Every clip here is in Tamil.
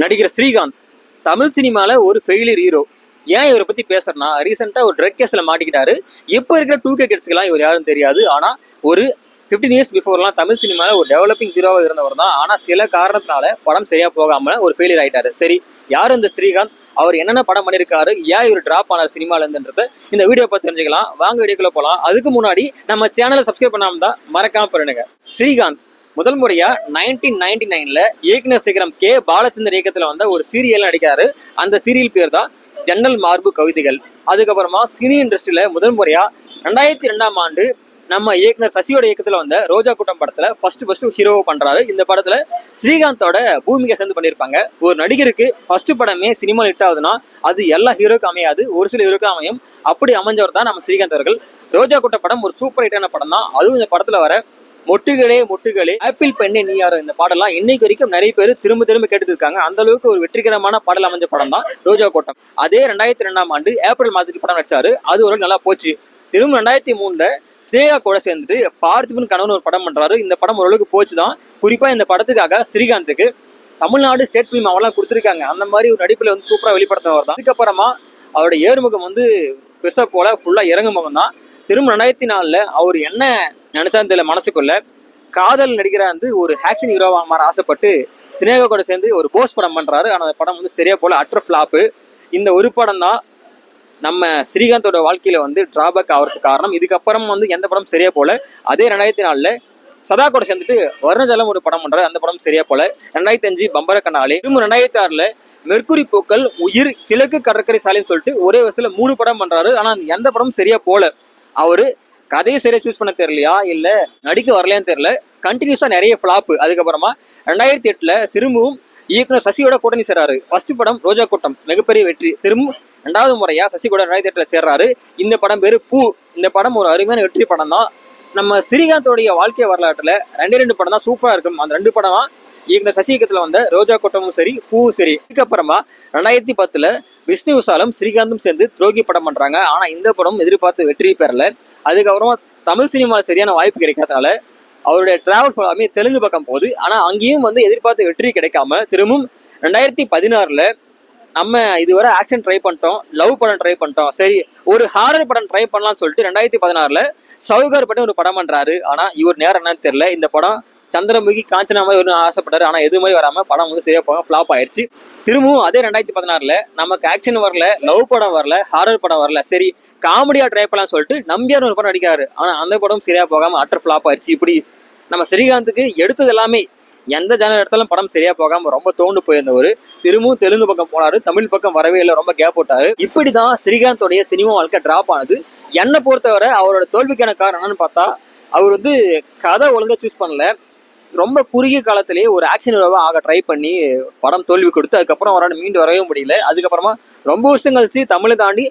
நடிகர் ஸ்ரீகாந்த் தமிழ் சினிமாவில் ஒரு ஃபெயிலியர் ஹீரோ ஏன் இவரை பத்தி பேசுறேன்னா ரீசெண்டாக ஒரு ட்ரக் கேஸில் மாட்டிக்கிட்டாரு. இப்போ இருக்கிற டூ கே கிட்ஸ்க்கெல்லாம் இவர் யாரும் தெரியாது. ஆனால் ஒரு 15 இயர்ஸ் பிஃபோர்லாம் தமிழ் சினிமாவில் ஒரு டெவலப்பிங் ஹீரோவாக இருந்தவர் தான். ஆனால் சில காரணத்தினால படம் சரியா போகாமல் ஒரு ஃபெயிலியர் ஆகிட்டாரு சரி யார் இந்த ஸ்ரீகாந்த்? அவர் என்னென்ன படம் பண்ணியிருக்காரு ஏன் இவர் ட்ராப் ஆனார் சினிமால இந்த வீடியோ பார்த்து தெரிஞ்சுக்கலாம். வாங்க வீடியோக்குள்ளே போகலாம் அதுக்கு முன்னாடி நம்ம சேனலை சப்ஸ்கிரைப் பண்ணாம தான் மறக்காம பண்ணுங்க ஸ்ரீகாந்த் முதல் முறையா நைன்டீன் நைன்டி நைன்ல இயக்குனர் சிகரம் கே. பாலச்சந்தர் இயக்கத்துல வந்த ஒரு சீரியல் நடிக்கிறாரு. அந்த சீரியல் பேர் தான் ஜன்னல் மார்பு கவிதைகள். அதுக்கப்புறமா சினி இண்டஸ்ட்ரியில முதல் முறையா ரெண்டாயிரத்தி ரெண்டாம் ஆண்டு நம்ம இயக்குனர் சசியோட இயக்கத்துல வந்த ரோஜா கூட்டம் படத்துல ஃபர்ஸ்ட் ஃபர்ஸ்ட் ஹீரோவை பண்றாரு. இந்த படத்துல ஸ்ரீகாந்தோட பூமிகா சேர்ந்து பண்ணியிருப்பாங்க. ஒரு நடிகருக்கு ஃபர்ஸ்ட் படமே சினிமா ஹிட் ஆகுதுன்னா அது எல்லா ஹீரோக்கும் அமையாது. ஒரு சில ஹீரோக்கும் அமையும். அப்படி அமைஞ்சவர் தான் நம்ம ஸ்ரீகாந்த் அவர்கள். ரோஜா கூட்ட படம் ஒரு சூப்பர் ஹிட்டான படம் தான் அதுவும் இந்த படத்துல வர மொட்டுகளே மொட்டுகளே. ஆப்பிள் பெண்ணே நீ யாரோ? இந்த பாடலாம் இன்னைக்கு வரைக்கும் நிறைய பேர் திரும்ப திரும்ப கேட்டு இருக்காங்க அந்த அளவுக்கு ஒரு வெற்றிகரமான பாடல் அமைஞ்ச படம் தான் ரோஜா கோட்டம். அதே ரெண்டாயிரத்தி ரெண்டாம் ஆண்டு ஏப்ரல் மாதத்துக்கு படம் நடிச்சாரு. அது ஒரு நல்லா போச்சு. திரும்ப ரெண்டாயிரத்தி மூணுல ஸ்ரேயா கூட சேர்ந்துட்டு பார்த்திபன் கணவன் ஒரு படம் பண்றாரு. இந்த படம் ஓரளவுக்கு போச்சு தான் குறிப்பா இந்த படத்துக்காக ஸ்ரீகாந்துக்கு தமிழ்நாடு ஸ்டேட் ஃபிலிம் அவெல்லாம் கொடுத்துருக்காங்க. அந்த மாதிரி ஒரு நடிப்பில் வந்து சூப்பரா வெளிப்படுத்தினவர் தான் அதுக்கப்புறமா அவரோட ஏறுமுகம் வந்து பெருசா போல ஃபுல்லா இறங்குமுகம் தான் திரும்ப ரெண்டாயிரத்தி நாலில் அவர் என்ன நினைச்சான்னு தெரியல மனசுக்குள்ள காதல் நடிகரா வந்து ஒரு ஆக்ஷன் ஹீரோவாக மாற ஆசைப்பட்டு சினேகா கூட சேர்ந்து ஒரு போஸ் படம் பண்ணுறாரு ஆனால் அந்த படம் வந்து சரியா போல அட்ர ஃப்ளாப்பு இந்த ஒரு படம் தான் நம்ம ஸ்ரீகாந்தோட வாழ்க்கையில வந்து டிராபேக் ஆகிறதுக்கு காரணம். இதுக்கப்புறம் வந்து எந்த படம் சரியா போல அதே ரெண்டாயிரத்தி நாலில் சதா கூட சேர்ந்துட்டு வருணஜலம் ஒரு படம் பண்ணுறாரு அந்த படம் சரியா போல ரெண்டாயிரத்தி அஞ்சு பம்பர கண்ணாலே. திரும்ப ரெண்டாயிரத்தி ஆறில் மெர்குரி பூக்கள் உயிர் கிழக்கு கடற்கரை சாலைன்னு சொல்லிட்டு ஒரே வருஷத்துல மூணு படம் பண்றாரு. ஆனா எந்த படமும் சரியா போல அவரு கதையை சரியா சூஸ் பண்ண தெரியலையா? இல்ல நடிக்க வரலையான்னு தெரியல. கண்டினியூஸா நிறைய ஃப்ளாப்பு அதுக்கப்புறமா ரெண்டாயிரத்தி எட்டுல திரும்பவும் இயக்குனர் சசியோட கூட்டணி சேர்றாரு. ஃபர்ஸ்ட் படம் ரோஜா கூட்டம் மிகப்பெரிய வெற்றி. திரும்ப ரெண்டாவது முறையா சசி கூட ரெண்டாயிரத்தி எட்டுல சேர்றாரு. இந்த படம் பேரு பூ. இந்த படம் ஒரு அருமையான வெற்றி படம் தான் நம்ம ஸ்ரீகாந்தோடைய வாழ்க்கை வரலாற்றுல ரெண்டே ரெண்டு படம் தான் சூப்பரா இருக்கும். அந்த ரெண்டு படம் தான் இயக்குனர் சசி வந்த ரோஜா கூட்டமும் சரி பூவும் சரி. இதுக்கப்புறமா ரெண்டாயிரத்தி பத்துல விஷ்ணு விசாலும் ஸ்ரீகாந்தும் சேர்ந்து துரோகி படம் பண்றாங்க. ஆனா இந்த படம் எதிர்பார்த்து வெற்றி பெறல. அதுக்கப்புறமா தமிழ் சினிமாவில் சரியான வாய்ப்பு கிடைக்காதனால அவருடைய டிராவல் ஃபுல்லாமே தெலுங்கு பக்கம் போகுது. ஆனா அங்கேயும் வந்து எதிர்பார்த்த வெற்றி கிடைக்காம திரும்பவும் ரெண்டாயிரத்தி பதினாறுல நம்ம இதுவரை ஆக்ஷன் ட்ரை பண்ணிட்டோம் லவ் படம் ட்ரை பண்ணிட்டோம். சரி ஒரு ஹாரர் படம் ட்ரை பண்ணலாம்னு சொல்லிட்டு ரெண்டாயிரத்தி பதினாறுல சவுகார் படம் ஒரு படம் பண்றாரு. ஆனா இவர் நேரம் என்னன்னு தெரியல. இந்த படம் சந்திரமுகி காஞ்சனா மாதிரி ஒரு ஆசைப்பட்டாரு. ஆனா எது மாதிரி வராம படம் வந்து சரியா போக ஃபிளாப் ஆயிடுச்சு திரும்பவும் அதே ரெண்டாயிரத்தி பதினாறுல நமக்கு ஆக்ஷன் வரல லவ் படம் வரல ஹாரர் படம் வரல. சரி காமெடியா ட்ரை பண்ணலாம் சொல்லிட்டு நம்பியார் ஒரு படம் நடிக்கிறாரு. ஆனா அந்த படம் சரியா போகாம அட்டர் ஃபிளாப் ஆயிடுச்சு இப்படி நம்ம ஸ்ரீகாந்துக்கு எடுத்தது எல்லாமே எந்த ஜானர் எடுத்தாலும் படம் சரியா போகாம ரொம்ப தோண்டு போயிருந்தவர். திரும்பவும் தெலுங்கு பக்கம் போனாரு தமிழ் பக்கம் வரவே இல்லை ரொம்ப கேப் போட்டாரு. இப்படிதான் ஸ்ரீகாந்தோடைய சினிமா வாழ்க்கை டிராப் ஆனது. என்னை பொறுத்தவரை அவரோட தோல்விக்கான காரணம்னு பார்த்தா அவர் வந்து கதை ஒழுங்கா சூஸ் பண்ணல. ரொம்ப குறுகிய காலத்திலேயே ஒரு ஆக்ஷன் ஹீரோவா ஆக ட்ரை பண்ணி படம் தோல்வி கொடுத்து அதுக்கப்புறம் அவரால் மீண்டு வரவே முடியல. அதுக்கப்புறமா ரொம்ப வருஷம் கழிச்சு தமிழை தாண்டி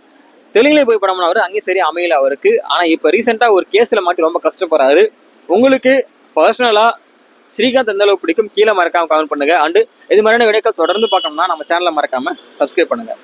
தெலுங்குல போய் படம் பண்ணவர் அங்கேயும் சரி அமையல அவருக்கு. ஆனால் இப்போ ரீசெண்டாக ஒரு கேஸில் மாட்டி ரொம்ப கஷ்டப்படுறாரு. உங்களுக்கு பர்சனலாக ஸ்ரீகாந்த் எந்த அளவுக்கு பிடிக்கும் கீழே மறக்காம கமெண்ட் பண்ணுங்க. அண்டு இது மாதிரியான விடைகள் தொடர்ந்து பார்க்கணும்னா நம்ம சேனலை மறக்காம சப்ஸ்கிரைப் பண்ணுங்க.